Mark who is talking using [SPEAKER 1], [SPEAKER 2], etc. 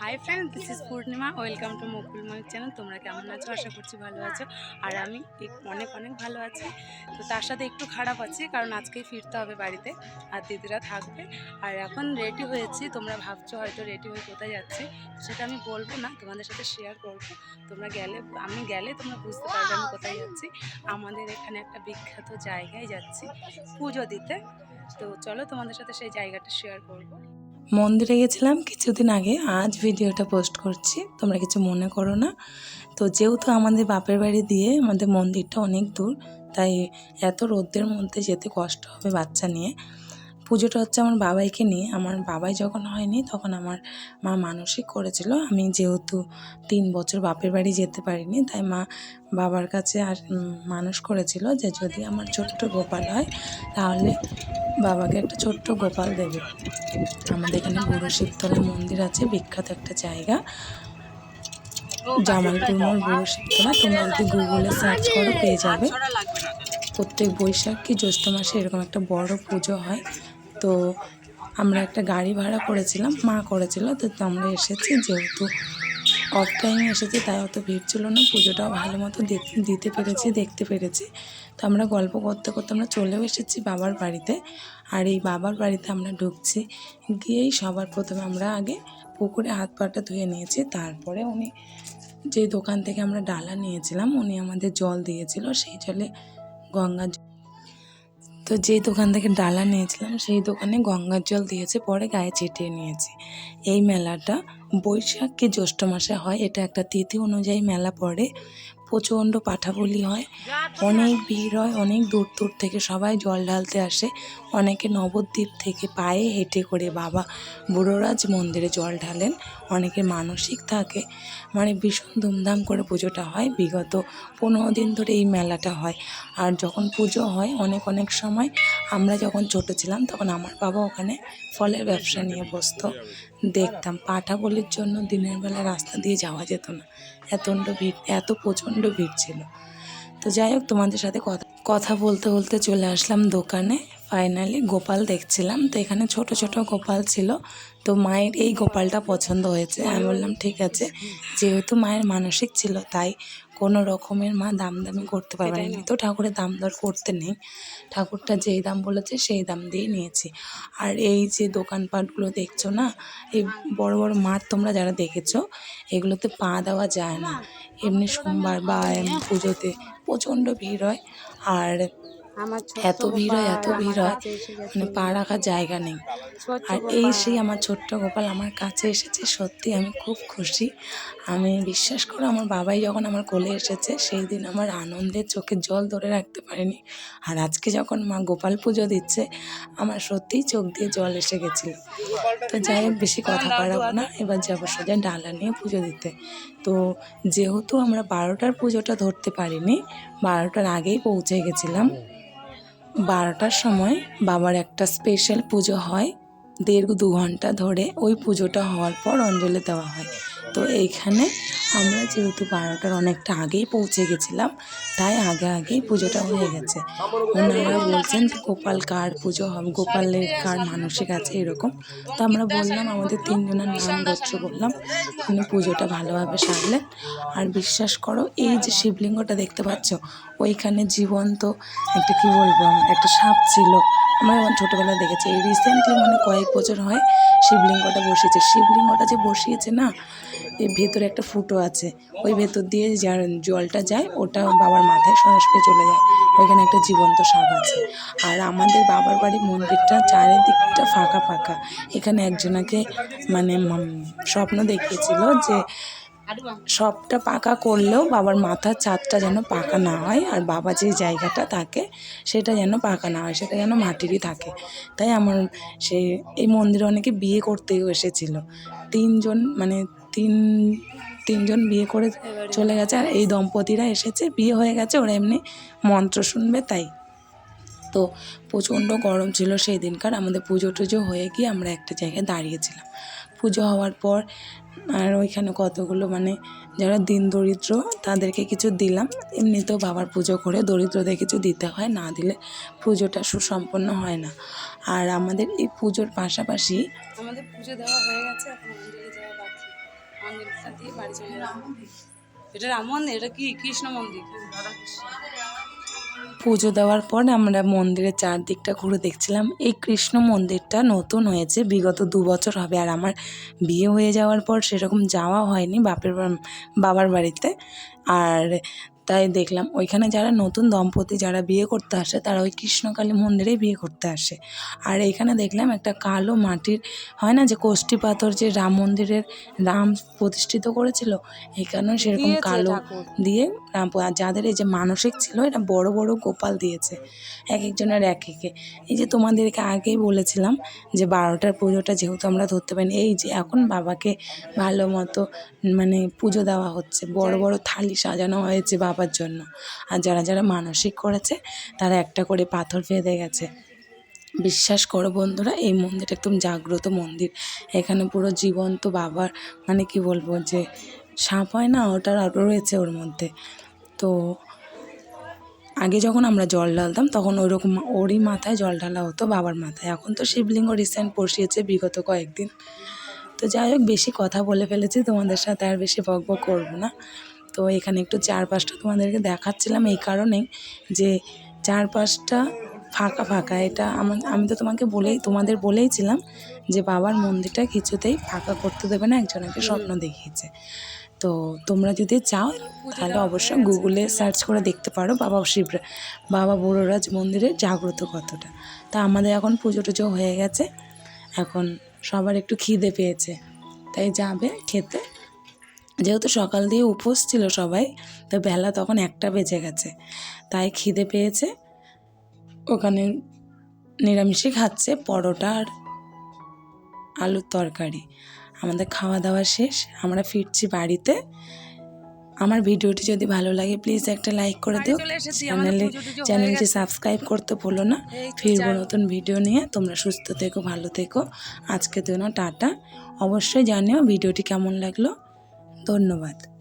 [SPEAKER 1] Hi friend this is Purnima welcome to Mukul Mayur channel তোমরা কেমন আছো? আশা করছি ভালো আছো। আর আমি অনেক অনেক ভালো আছি। তো তার সাথে একটু খারাপ আছি, কারণ আজকেই ফিরতে হবে বাড়িতে। আর দিদিরা থাকবে। আর এখন রেডি হয়েছি। তোমরা ভাবছ হয়তো রেডি হয়ে কোথায় যাচ্ছি। সেটা আমি বলব না, তোমাদের সাথে শেয়ার করব। তোমরা গেলে, আমি গেলে তোমরা বুঝতে পারবে আমি কোথায় যাচ্ছি। আমাদের এখানে একটা বিখ্যাত জায়গায় যাচ্ছি পুজো দিতে। তো চলো তোমাদের সাথে সেই জায়গাটা শেয়ার করব।
[SPEAKER 2] মন্দিরে গেছিলাম কিছুদিন আগে। আজ ভিডিওটা পোস্ট করছি। তোমরা কিছু মনে করো না। তো যেহেতু আমাদের বাপের বাড়ি দিয়ে আমাদের মন্দিরটা অনেক দূর, তাই এত রোদ্রের মধ্যে যেতে কষ্ট হবে বাচ্চা নিয়ে। পুজোটা হচ্ছে আমার বাবাইকে নিয়ে। আমার বাবাই যখন হয়নি তখন আমার মা মানসিক করেছিল। আমি যেহেতু তিন বছর বাপের বাড়ি যেতে পারিনি, তাই মা বাবার কাছে আর মানুষ করেছিল যে যদি আমার ছোট্ট গোপাল হয় তাহলে বাবাকে একটা ছোট্ট গোপাল দেবে। আমাদের এখানে বুড়ো শিবতলা মন্দির আছে, বিখ্যাত একটা জায়গা। জামালপুর মোড় বুড়ো শিবতলা তোমরা যদি গুগলে সার্চ করো, পেয়ে যাবে। প্রত্যেক বৈশাখ কি জ্যৈষ্ঠ মাসে এরকম একটা বড় পুজো হয়। তো আমরা একটা গাড়ি ভাড়া করেছিলাম, মা করেছিল, তো আমরা এসেছি যেহেতু অফ টাইমে এসেছি, তাই অত ভিড় ছিল না, পুজোটাও ভালো মতো দিতে পেরেছি, দেখতে পেরেছি। তো আমরা গল্প করতে করতে আমরা চলেও এসেছি বাবার বাড়িতে, আর এই বাবার বাড়িতে আমরা ঢুকছি, গিয়েই সবার প্রথমে আমরা আগে পুকুরে হাত পাটা ধুয়ে নিয়েছি, তারপরে উনি যে দোকান থেকে আমরা ডালা নিয়েছিলাম, উনি আমাদের জল দিয়েছিল, সেই জলে গঙ্গা তো যেই দোকান থেকে ডালা নিয়েছিলাম, সেই দোকানে গঙ্গার জল দিয়েছে, পরে গায়ে ছিটিয়ে নিয়েছি। এই মেলাটা বৈশাখ কি জ্যৈষ্ঠ মাসে হয়, এটা একটা তিথি অনুযায়ী মেলা পড়ে। প্রচণ্ড পাঠাবলি হয়। অনেক ভিড় হয়, অনেক দূর দূর থেকে সবাই জল ঢালতে আসে। অনেকে নবদ্বীপ থেকে পায়ে হেঁটে করে বাবা বুড়োরাজ মন্দিরে জল ঢালেন। অনেকের মানসিক থাকে। মানে ভীষণ ধুমধাম করে পুজোটা হয়। বিগত পনেরো দিন ধরে এই মেলাটা হয়। আর যখন পুজো হয় অনেক অনেক সময় আমরা যখন ছোটো ছিলাম তখন আমার বাবা ওখানে ফলের ব্যবসা নিয়ে বসতো। দেখতাম। পাঠা বলির জন্য দিনের বেলা রাস্তা দিয়ে যাওয়া যেত না। এতণ্ড ভিড়, এত প্রচণ্ড ভিড় ছিল। তো যাই হোক, তোমাদের সাথে কথা কথা বলতে বলতে চলে আসলাম দোকানে। ফাইনালি গোপাল দেখছিলাম। তো এখানে ছোট ছোট গোপাল ছিল। তো মায়ের এই গোপালটা পছন্দ হয়েছে। আমি বললাম, ঠিক আছে। যেহেতু মায়ের মানসিক ছিল, তাই কোনো রকমের মা দাম দামি করতে পারবে না। তো ঠাকুরের দাম দর করতে নেই। ঠাকুরটা যেই দাম বলেছে সেই দাম দিয়ে নিয়েছি। আর এই যে দোকানপাটগুলো দেখছ না এই বড় বড় মাঠ তোমরা যারা দেখেছ এগুলোতে পা দেওয়া যায় না। এমনি সোমবার বা পুজোতে প্রচণ্ড ভিড় হয়। আর এত ভিড় হয় এত ভিড় হয়। মানে পা রাখার জায়গা নেই। আর এই সেই আমার ছোট্ট গোপাল আমার কাছে এসেছে সত্যি আমি খুব খুশি। আমি বিশ্বাস করো আমার বাবাই যখন আমার কোলে এসেছে সেই দিন আমার আনন্দের চোখে জল ধরে রাখতে পারিনি। আর আজকে যখন মা গোপাল পুজো দিচ্ছে আমার সত্যিই চোখ দিয়ে জল এসে গেছিল। তো যাই হোক বেশি কথা বাড়াবো না এবার যাব সোজা ডালা নিয়ে পুজো দিতে। তো যেহেতু আমরা বারোটার পুজোটা ধরতে পারিনি বারোটার আগেই পৌঁছে গেছিলাম। বারোটার সময় বাবার একটা স্পেশাল পুজো হয়। দেড় দু ঘণ্টা ধরে ওই পুজোটা হওয়ার পর অঞ্জলি দেওয়া হয়। তো এইখানে আমরা যেহেতু বারোটার অনেকটা আগেই পৌঁছে গেছিলাম, তাই আগে আগেই পুজোটা হয়ে গেছে। ওনারা বলছেন গোপাল কার পুজো হবে, গোপালের কার মানসিক আছে এরকম। তো আমরা বললাম, আমাদের তিনজনের নাম গোত্র বললাম, উনি পুজোটা ভালোভাবে সারলেন। আর বিশ্বাস করো, এই যে শিবলিঙ্গটা দেখতে পাচ্ছ, ওইখানে জীবন্ত একটা কি বলব, একটা সাপ ছিল। আমরা যখন ছোটোবেলায় দেখেছি, এই রিসেন্টলি মানে কয়েক বছর হয় শিবলিঙ্গটা বসিয়েছে শিবলিঙ্গটা যে বসিয়েছে না ভেতরে একটা ফুটো আছে। ওই ভেতর দিয়ে যার জলটা যায়, ওটা বাবার মাথায় সরাসরি চলে যায়। ওইখানে একটা জীবন্ত সাপ আছে। আর আমাদের বাবার বাড়ির মন্দিরটা চারিদিকটা ফাঁকা ফাঁকা। এখানে একজনাকে মানে স্বপ্ন দেখিয়েছিল যে সবটা পাকা করলেও বাবার মাথার ছাদটা যেন পাকা না হয় আর বাবা যে জায়গাটা থাকে সেটা যেন পাকা না হয়, সেটা যেন মাটিরই থাকে। তাই আমার সে এই মন্দিরে অনেকে বিয়ে করতেও এসেছিল। তিনজন মানে তিন তিনজন বিয়ে করে চলে গেছে আর এই দম্পতিরা এসেছে বিয়ে হয়ে গেছে ওরা এমনি মন্ত্র শুনবে তাই। তো প্রচণ্ড গরম ছিল সেই দিনকার আমাদের পুজো টুজো হয়ে গিয়ে আমরা একটা জায়গায় দাঁড়িয়েছিলাম। পুজো হওয়ার পর আর ওইখানে কতগুলো মানে যারা দিন দরিদ্র তাদেরকে কিছু দিলাম। এমনিতেও বাবার পুজো করে দরিদ্রদের কিছু দিতে হয় না দিলে পুজোটা সুসম্পন্ন হয় না। আর আমাদের এই পুজোর পাশাপাশি
[SPEAKER 1] আমাদের পুজো দেওয়া হয়ে গেছে বাড়ি চলে এটা রাম মন্দির? এটা কি কৃষ্ণ মন্দির?
[SPEAKER 2] পুজো দেওয়ার পর আমরা মন্দিরের চারদিকটা ঘুরে দেখছিলাম। এই কৃষ্ণ মন্দিরটা নতুন হয়েছে, বিগত দু বছর হবে। আর আমার বিয়ে হয়ে যাওয়ার পর সেরকম যাওয়া হয়নি বাপের বাবার বাড়িতে। আর তাই দেখলাম ওইখানে যারা নতুন দম্পতি যারা বিয়ে করতে আসে তারা ওই কৃষ্ণকালী মন্দিরে বিয়ে করতে আসে। আর এইখানে দেখলাম একটা কালো মাটির হয় না যে কষ্টি পাথর যে রাম মন্দিরের রাম প্রতিষ্ঠিত করেছিল এখানেও সেরকম কালো দিয়ে যাদের এই যে মানসিক ছিল এটা বড় বড় গোপাল দিয়েছে, এক একজনের এক একে। এই যে তোমাদেরকে আগেই বলেছিলাম যে বারোটার পুজোটা যেহেতু আমরা ধরতে পারিনি, এই যে এখন বাবাকে ভালো মতো মানে পুজো দেওয়া হচ্ছে, বড় বড় থালি সাজানো হয়েছে বাবার জন্য। আর যারা যারা মানসিক করেছে, তারা একটা করে পাথর বেঁধে গেছে। বিশ্বাস করো বন্ধুরা, এই মন্দিরটা একদম জাগ্রত মন্দির। এখানে পুরো জীবন্ত বাবার মানে কি বলব যে সাপ হয় না ওটার আরও রয়েছে ওর মধ্যে। তো আগে যখন আমরা জল ঢালতাম তখন ওই রকম ওরই মাথায় জল ঢালা হতো বাবার মাথায়। এখন তো শিবলিঙ্গ রিসেন্ট বসিয়েছে বিগত কয়েকদিন। তো যাই হোক বেশি কথা বলে ফেলেছি তোমাদের সাথে আর বেশি বক বক করব না। তো এখানে একটু চারপাশটা তোমাদেরকে দেখাচ্ছিলাম এই কারণেই যে চারপাশটা ফাঁকা ফাঁকা। এটা আমার আমি তো তোমাকে বলেই তোমাদের বলেইছিলাম যে বাবার মন্দিরটা কিছুতেই ফাঁকা করতে দেবে না একজনকে স্বপ্ন দেখিয়েছে। তো তোমরা যদি চাও, তাহলে অবশ্যই গুগলে সার্চ করে দেখতে পারো বাবা শিব বাবা বুড়োরাজ মন্দিরের জাগ্রত কতটা। তা আমাদের এখন পুজো টুজো হয়ে গেছে। এখন সবার একটু খিদে পেয়েছে। তাই যাবে খেতে। যেহেতু সকাল দিয়ে উপোস ছিল সবাই, তো বেলা তখন একটা বেজে গেছে। তাই খিদে পেয়েছে। ওখানে নিরামিষই খাচ্ছে পরোটা আর আলুর তরকারি। আমাদের খাওয়া দাওয়া শেষ আমরা ফিরছি বাড়িতে। আমার ভিডিওটি যদি ভালো লাগে প্লিজ একটা লাইক করে দিও। চ্যানেলে চ্যানেলটি সাবস্ক্রাইব করতে ভুলো না। ফিরবো নতুন ভিডিও নিয়ে। তোমরা সুস্থ থেকো ভালো থেকো। আজকে তো না টাটা। অবশ্যই জানিও ভিডিওটি কেমন লাগল। ধন্যবাদ।